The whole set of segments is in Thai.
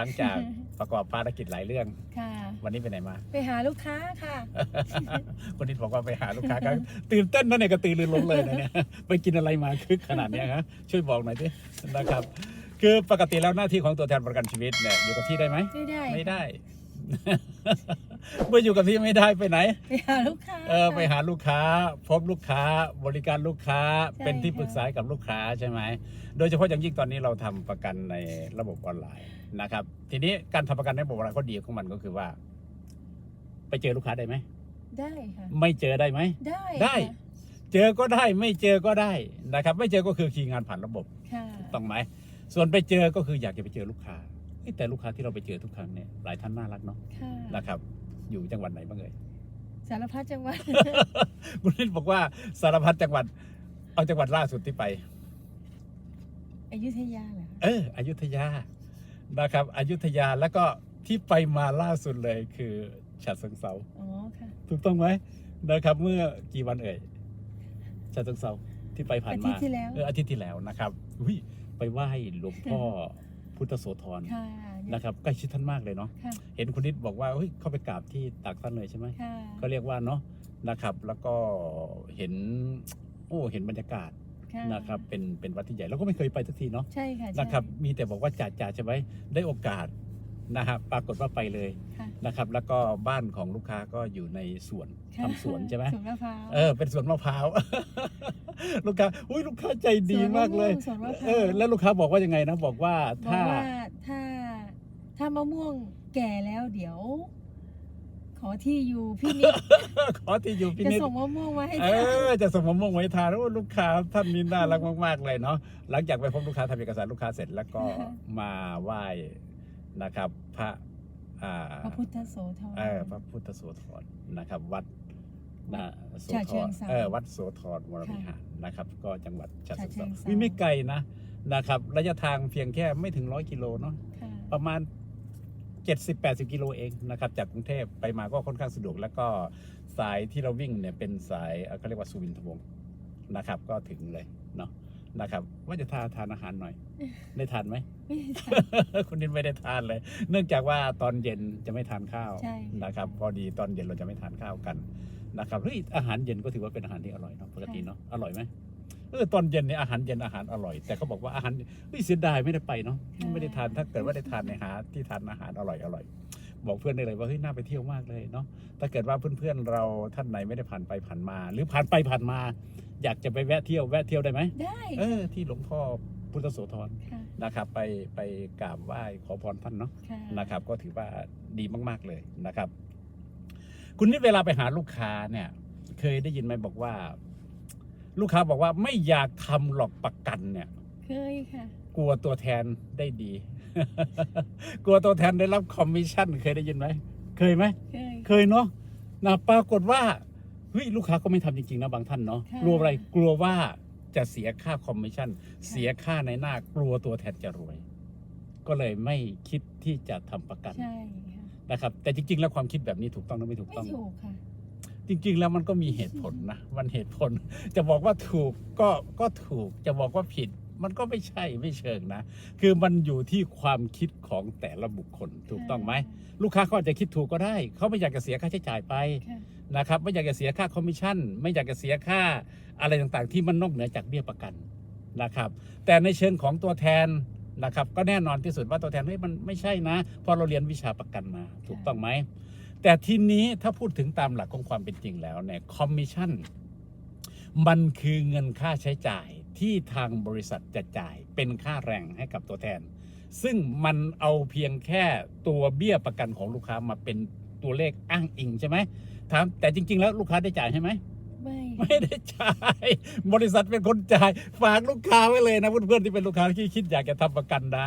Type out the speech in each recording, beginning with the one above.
หลังจากประกอบภารกิจหลายเรื่อง ค่ะ วันนี้ไปไหนมา ไปหาลูกค้าค่ะ คนนี้บอกว่าไปหาลูกค้าครับตื่นเต้นนะเนี่ยกระตือรือร้นเลยนะเนี่ยไปกินอะไรมาคึกขนาดเนี้ยครับช่วยบอกหน่อยดินะครับ คือปกติแล้วหน้าที่ของตัวแทนประกันชีวิตเนี่ยอยู่กับที่ได้ไหมไม่ได้ไม่ได้ เมื่ออยู่กับที่ไม่ได้ไปไหน ไปหาลูกค้าเออไปหาลูกค้า พบลูกค้าบริการลูกค้าใช่เป็นที่ค่ะปรึกษาให้กับลูกค้าใช่ไหมโดยเฉพาะอย่างยิ่งตอนนี้เราทำประกันในระบบออนไลน์นะครับ ทีนี้การทำประกันในระบบออนไลน์ข้อดีของมันก็คือว่า ไปเจอลูกค้าได้ไหมได้ค่ะไม่เจอได้ไหมได้ได้ค่ะเจอก็ได้ไม่เจอก็ได้นะครับ ไม่เจอก็คือคีย์งานผ่านระบบค่ะต้องไหมส่วนไปเจอก็คืออยากจะไปเจอลูกค้าเอ้ย แต่ลูกค้าที่เราไปเจอทุกครั้งเนี่ยหลายท่านน่ารักเนาะค่ะนะครับ อยู่จังหวัดไหนบ้างเอ่ย สารพัดจังหวัด คุณนิดบอกว่าสารพัดจังหวัด เอาจังหวัดล่าสุดที่ไป อยุธยาเหรอคะเออ อยุธยานะครับ อยุธยาแล้วก็ที่ไปมาล่าสุดเลยคือฉะเชิงเซาอ๋อค่ะถูกต้องไหมนะครับ เมื่อกี่วันเอ่ยฉะเชิงเซาที่ไปผ่านอามาทิตย์ที่แล้ว เอออาทิตย์ที่แล้วนะครับ อุ้ยไปไหว้หลวงพ่อ พุทธโสธรค่ะนะครับใกล้ชิดท่านมากเลยเนาะค่ะเห็นคุณนิดบอกว่าเฮ้ยเข้าไปกราบที่ตักท่านเลยใช่ไหมค่ะก็เรียกว่าเนาะนะครับ แล้วก็เห็นโอ้เห็นบรรยากาศค่ะนะครับเป็นเป็นวัดที่ใหญ่เราก็ไม่เคยไปสักทีเนาะใช่ค่ะใช่นะครับมีแต่บอกว่าจ่าจ่าใช่ไหมได้โอกาส นะครับปรากฏว่าไปเลยค่ะ นะครับ แล้วก็บ้านของลูกค้าก็อยู่ในสวนค่ะทำสวนใช่ไหมสวนมะพร้าว เออเป็นสวนมะพร้าว ลูกค้าอุ้ยลูกค้าใจดีสวนมะม่วงมากเลยสวนมะพร้าว เออแล้วลูกค้าบอกว่ายังไงนะบอกว่าบอกถ้า ว่าถ้าถ้ามะม่วงแก่แล้วเดี๋ยว ขอที่อยู่พี่นิด ขอที่อยู่พิจะนิจส่งมะม่วงมาให้เอทานอจะส่งมะม่วงไว้ทานโอ้ลูกค้าท่านนี้น่ารักมากๆเลยเนาะหลังจากไปพบลูกค้าทำเอกสารลูกค้าเสร็จแล้วก็มาไหว้ นะครับ พระอ่าพระพุทธโสธร เออพระพุทธโสธรนะครับ วัดนะโสฉะธเชิรงเทราเออวัดโสธรวรวิหารนะครับ ก็จังหวัดฉะเชิงฉะเชิเทรางเทราวิไม่ไกลนะนะครับ ระยะทางเพียงแค่ไม่ถึงร้อยกิโลเนาะ ค่ะประมาณ 70-80 กิโลเองนะครับ จากกรุงเทพไปมาก็ค่อนข้างสะดวก แล้วก็สายที่เราวิ่งเนี่ยเป็นสายเอ่อเขาเรียกว่าสุวินทวงศ์นะครับ ก็ถึงเลยเนาะ นะครับ ว่าจะทานทานอาหารหน่อย ได้ทานไหม ไม่ได้ทาน คุณนินไม่ได้ทานเลย เนื่องจากว่าตอนเย็นจะไม่ทานข้าวใช่ นะครับ พอดีตอนเย็นเราจะไม่ทานข้าวกันนะครับเฮ้ยอาหารเย็นก็ถือว่าเป็นอาหารที่อร่อยเนาะปกติเนาะอร่อยไหมเออตอนเย็นเนี่ยอาหารเย็นอาหารอร่อย แต่เขาบอกว่าอาหารเฮ้ยเสียดายไม่ได้ไปเนาะไม่ได้ทานถ้าเกิดว่าได้ทานในหาที่ทานอาหารอร่อยอร่อย บอกเพื่อนได้เลยว่าเฮ้ยน่าไปเที่ยวมากเลยเนาะถ้าเกิดว่าเพื่อนๆเราท่านไหนไม่ได้ผ่านไปผ่านมา หรือผ่านไปผ่านมา อยากจะไปแวะเที่ยวแวะเที่ยวได้ไหมได้เออที่หลวงพ่อพุทธโสธรค่ะนะครับ ไปไปกราบไหว้ขอพรท่านเนาะค่ะนะครับ ก็ถือว่าดีมาก ๆเลยนะครับ คุณนิดเวลาไปหาลูกค้าเนี่ย เคยได้ยินไหมบอกว่า ลูกค้าบอกว่าไม่อยากทำหรอกประกันเนี่ย เคยค่ะกลัวตัวแทนได้ดี กลัวตัวแทนได้รับคอมมิชชั่นเคยได้ยินไหม เคยไหม เคยเคยเนาะนะปรากฏว่าเฮ้ยลูกค้าก็ไม่ทำจริงๆนะบางท่านเนาะค่ะกลัวอะไรกลัวว่าจะเสียค่าคอมมิชชั่น เสียค่าในหน้ากลัวตัวแทนจะรวย ก็เลยไม่คิดที่จะทำประกันใช่ค่ะนะครับ แต่จริง ๆ แล้วความคิดแบบนี้ถูกต้องหรือไม่ถูกไม่ต้องถูกค่ะจริง ๆ แล้วมันก็มีเหตุผลนะ มันเหตุผล จะบอกว่าถูกก็ก็ถูก จะบอกว่าผิด มันก็ไม่ใช่ไม่เชิงนะ คือมันอยู่ที่ความคิดของแต่ละบุคคลถูกต้องไหม ลูกค้าเขาอาจจะคิดถูกก็ได้ เขาไม่อยากจะเสียค่าใช้จ่ายไปค่ะนะครับไม่อยากจะเสียค่าคอมมิชชั่น ไม่อยากจะเสียค่าอะไรต่างๆ ที่มันนอกเหนือจากเบี้ยประกันนะครับ แต่ในเชิงของตัวแทนนะครับ ก็แน่นอนที่สุดว่าตัวแทนเฮ้ยมันไม่ใช่นะเพราะเราเรียนวิชาประกันมาถูกต้องไหมแต่ทีนี้ถ้าพูดถึงตามหลักของความเป็นจริงแล้วเนี่ยคอมมิชชั่นมันคือเงินค่าใช้จ่ายที่ทางบริษัทจะจ่ายเป็นค่าแรงให้กับตัวแทน ซึ่งมันเอาเพียงแค่ตัวเบี้ยประกันของลูกค้ามาเป็นตัวเลขอ้างอิงใช่ไหมถามแต่จริง ๆ แล้วลูกค้าได้จ่ายใช่ไหมไม่ไม่ได้จ่าย บริษัทเป็นคนจ่าย ฝากลูกค้าไว้เลยนะเพื่อนๆที่เป็นลูกค้าที่คิดอยากจะทำประกันนะ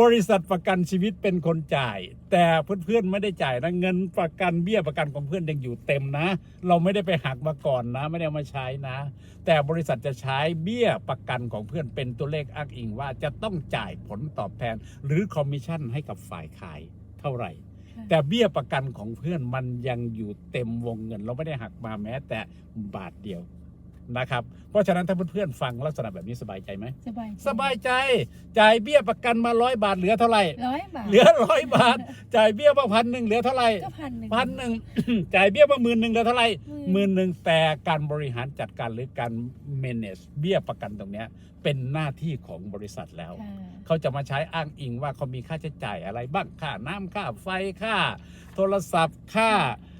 บริษัทประกันชีวิตเป็นคนจ่าย แต่เพื่อนๆไม่ได้จ่ายนะเงินประกันเบี้ยประกันของเพื่อนยังอยู่เต็มนะ เราไม่ได้ไปหักมาก่อนนะ ไม่ได้เอามาใช้นะ แต่บริษัทจะใช้เบี้ยประกันของเพื่อนเป็นตัวเลขอ้างอิงว่าจะต้องจ่ายผลตอบแทน หรือคอมมิชชั่นให้กับฝ่ายขายเท่าไหร่ค่ะแต่เบี้ยประกันของเพื่อนมันยังอยู่เต็มวงเงิน เราไม่ได้หักมาแม้แต่บาทเดียว นะครับ เพราะฉะนั้นถ้าเพื่อนๆฟังลักษณะแบบนี้สบายใจไหม สบายสบายใจ จ่ายเบี้ยประกันมาร้อยบาทเหลือเท่าไหร่ ร้อยบาทเหลือร้อยบาท จ่ายเบี้ยมาพันหนึ่งเหลือเท่าไหร่ก็พันหนึ่งพันหนึ่ง จ่ายเบี้ยมาหมื่นหนึ่งเหลือเท่าไหร่หหมื่มื่นนหนึ่งแต่การบริหารจัดการหรือการ manage เบี้ยประกันตรงเนี้ยเป็นหน้าที่ของบริษัทแล้วค่ะเขาจะมาใช้อ้างอิงว่าเขามีค่าใช้จ่ายอะไรบ้างค่าน้ำค่าไฟค่า โทรศัพท์ค่าอ่า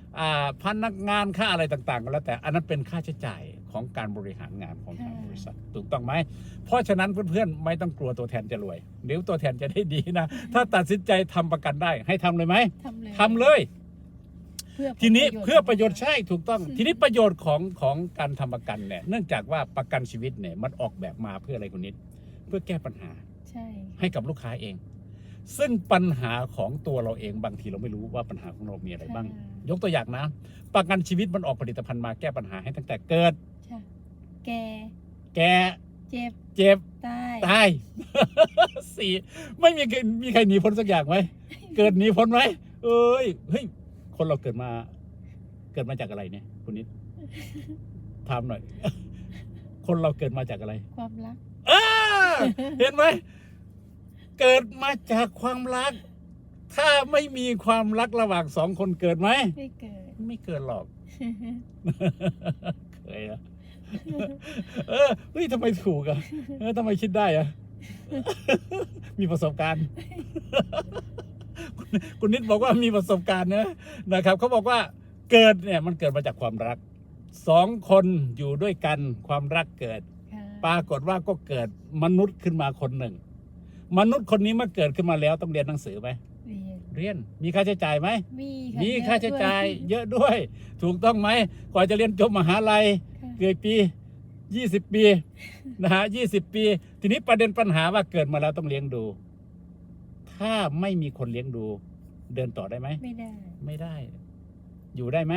พนักงานค่าอะไรต่างๆก็แล้วแต่อันนั้นเป็นค่าใช้จ่ายของการบริหารงานของทางบริษัทถูกต้องไหม เพราะฉะนั้นเพื่อนๆไม่ต้องกลัวตัวแทนจะรวยเดี๋ยวตัวแทนจะได้ดีนะ ถ้าตัดสินใจทำประกันได้ ให้ทำเลยไหมทำเลยทำเลยเพื่อทีนี้ผลเพื่อประโยชน์ใช่ถูกต้องอืมทีนี้ประโยชน์ของของการทำประกันเนี่ย เนื่องจากว่าประกันชีวิตเนี่ยมันออกแบบมาเพื่ออะไรคุณนิด เพื่อแก้ปัญหาใช่ให้กับลูกค้าเอง ซึ่งปัญหาของตัวเราเองบางทีเราไม่รู้ว่าปัญหาของเรามีอะไรบ้าง ยกตัวอย่างนะ ประกันชีวิตมันออกผลิตภัณฑ์มาแก้ปัญหาให้ตั้งแต่เกิดใช่แกแก่เจ็บเจ็บตายตายสี่ไม่มีใครมีใครหนีพ้นสักอย่างไหมเกิดหนีพ้นไหมเอ้ยเฮ้ยคนเราเกิดมา เกิดมาจากอะไรเนี่ยคุณนิดถามหน่อย คนเราเกิดมาจากอะไร ความรักอ้าเห็นไหม เกิดมาจากความรัก ถ้าไม่มีความรักระหว่างสองคนเกิดไหม ไม่เกิด ไม่เกิดหรอก เคยอะเออเฮ้ยทำไมถูกอะเออทำไมคิดได้อะมีประสบการณ์ คุณคุณนิดบอกว่ามีประสบการณ์นะนะครับเขาบอกว่าเกิดเนี่ยมันเกิดมาจากความรักสองคนอยู่ด้วยกันความรักเกิดค่ะปรากฏว่าก็เกิดมนุษย์ขึ้นมาคนหนึ่ง มนุษย์คนนี้เมื่อเกิดขึ้นมาแล้วต้องเรียนหนังสือไหมเรียนเรียนมีค่าใช้จ่ายไหมมีมีเยอะค่าใช้จ่ายด้วยเยอะด้วย ถูกต้องไหมกว่าจะเรียนจบมหาลัยค่ะเกิดปี 20 ปีนะฮะ20ปี ทีนี้ประเด็นปัญหาว่าเกิดมาแล้วต้องเลี้ยงดู ถ้าไม่มีคนเลี้ยงดู เดินต่อได้ไหมไม่ได้ ไม่ได้ อยู่ได้ไหม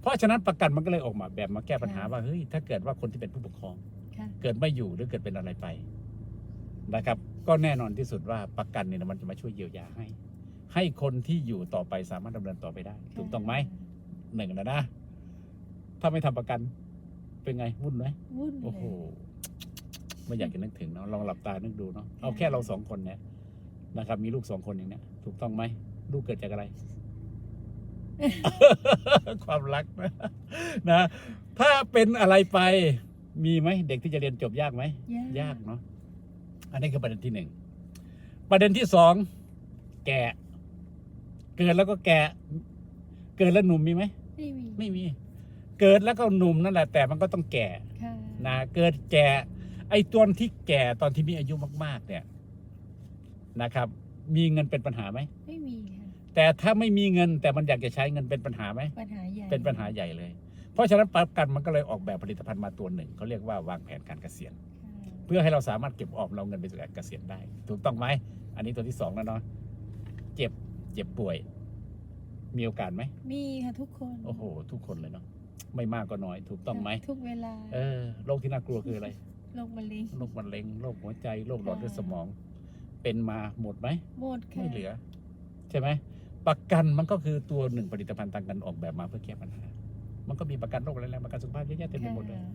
เพราะฉะนั้นประกันมันก็เลยออกมาแบบมาแก้ปัญหาว่าเฮ้ยถ้าเกิดว่าคนที่เป็นผู้ปกครองค่ะเกิดไม่อยู่หรือเกิดเป็นอะไรไปนะครับ ก็แน่นอนที่สุดว่าประกันเนี่ยมันจะมาช่วยเยียวยาให้ ให้คนที่อยู่ต่อไปสามารถดำเนินต่อไปได้ ถูกต้องไหมหนึ่งนะนะ ถ้าไม่ทำประกันเป็นไงวุ่นไหมวุ่นเลยโอ้โหไม่อยากจะนึกถึงเนาะลองหลับตานึกดูเนาะเอาแค่เราสองคนเนี่ยนะครับ มีลูกสองคนอย่างเนี้ย ถูกต้องไหมลูกเกิดจากอะไร ความรักนะนะถ้าเป็นอะไรไปมีไหมเด็กที่จะเรียนจบยากไหมยากยากเนาะ อันนี้คือประเด็นที่หนึ่งประเด็นที่สองแก่เกิดแล้วก็แก่เกิดแล้วหนุ่มมีไหมไม่มีไม่มี เกิดแล้วก็หนุ่มนั่นแหละ แต่มันก็ต้องแก่ค่ะนะเกิดแก่ ไอ้ตอนที่แก่ตอนที่มีอายุมาก ๆ เนี่ยนะครับ มีเงินเป็นปัญหาไหมไม่มีค่ะแต่ถ้าไม่มีเงินแต่มันอยากจะใช้เงินเป็นปัญหาไหมปัญหาใหญ่เป็นปัญหาใหญ่เลย เพราะฉะนั้นประกันมันก็เลยออกแบบผลิตภัณฑ์มาตัวหนึ่งเขาเรียกว่าวางแผนการเกษียณค่ะ เพื่อให้เราสามารถเก็บออมเราเงินไปสู่การเกษียณได้ ถูกต้องไหม อันนี้ตัวที่สองแล้วเนาะเจ็บเจ็บป่วย มีโอกาสไหม มีค่ะทุกคนโอ้โห ทุกคนเลยเนาะไม่มากก็น้อย ถูกต้องไหมทุกเวลาเออโรคที่น่ากลัวคืออะไรโรคมะเร็งโรคมะเร็งโรคหัวใจโรคหลอดเลือดค่ะสมอง เป็นมาหมดไหมหมดค่ะไม่เหลือ ใช่ไหมประกันมันก็คือตัวหนึ่งผลิตภัณฑ์ทางการออกแบบมาเพื่อแก้ปัญหา มันก็มีประกันโรคอะไรๆประกันสุขภาพเยอะแยะเต็มไปหมดเลยค่ะ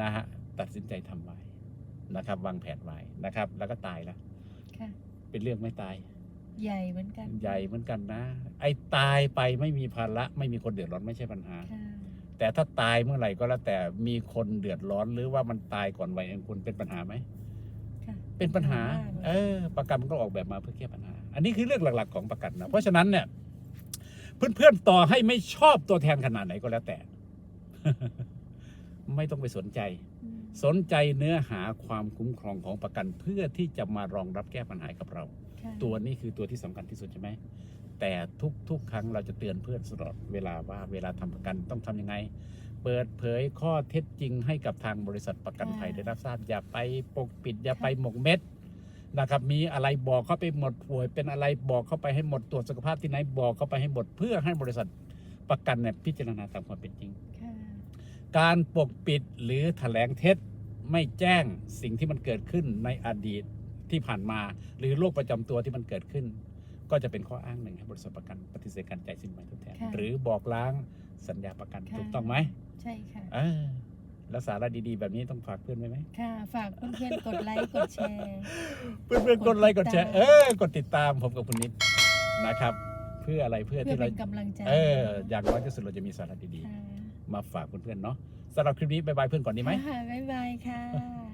นะฮะตัดสินใจทำไว้ นะครับวางแผนไว้นะครับ แล้วก็ตายแล้วค่ะ เป็นเรื่องไม่ตาย ใหญ่เหมือนกันใหญ่เหมือนกันนะ ไอ้ตายไปไม่มีภาระไม่มีคนเดือดร้อนไม่ใช่ปัญหา ค่ะแต่ถ้าตายเมื่อไหร่ก็แล้วแต่มีคนเดือดร้อนหรือว่ามันตายก่อนวัยอันควรเป็นปัญหาไหม ค่ะเป็นปัญหามกลยเออ ประกันมันก็ออกแบบมาเพื่อแก้ปัญหา อันนี้คือเรื่องหลัก ๆ ของประกันนะ เพราะฉะนั้นเนี่ย เพื่อนๆต่อให้ไม่ชอบตัวแทนขนาดไหนก็แล้วแต่ ไม่ต้องไปสนใจอืม สนใจเนื้อหาความคุ้มครองของประกัน เพื่อที่จะมารองรับแก้ปัญหากับเราค่ะตัวนี้คือตัวที่สำคัญที่สุดใช่ไหมแต่ทุกๆ ครั้งเราจะเตือนเพื่อนตลอดเวลาว่าเวลาทำประกันต้องทำยังไง เปิดเผยข้อเท็จจริงให้กับทางบริษัทประกันภัยได้รับทราบอย่าไปปกปิดอย่าไปหมกเม็ดนะครับมีอะไรบอกเข้าไปหมดป่วย เป็นอะไรบอกเข้าไปให้หมดตรวจสุขภาพที่ไหนบอกเข้าไปให้หมดเพื่อให้บริษัทประกันเนี่ยพิจารณาตามความเป็นจริงค่ะ การปกปิดหรือแถลงเท็จไม่แจ้งสิ่งที่มันเกิดขึ้นในอดีตที่ผ่านมา หรือโรคประจำตัวที่มันเกิดขึ้น ก็จะเป็นข้ออ้างหนึ่งให้บริษัทประกันปฏิเสธการจ่ายสินไหมทดแทน หรือบอกล้างสัญญาประกันถูกต้องไหมใช่ค่ะแล้วสาระดีๆ แบบนี้ต้องฝากเพื่อนไหมค่ะ ฝากเพื่อนกดไลค์กดแชร์ เพื่อนๆกดไลค์กดแชร์เออกดติดตามผมกับคุณนิดนะครับ เพื่ออะไรเพื่อที่เราพื่อเป็นกำลังใจเอออย่างน้อยที่สุดเราจะมีสาระดีๆ มาฝากเพื่อนๆเนาะสำหรับคลิปนี้บายบายเพื่อนก่อนดีไหม บ๊ายบายค่ะ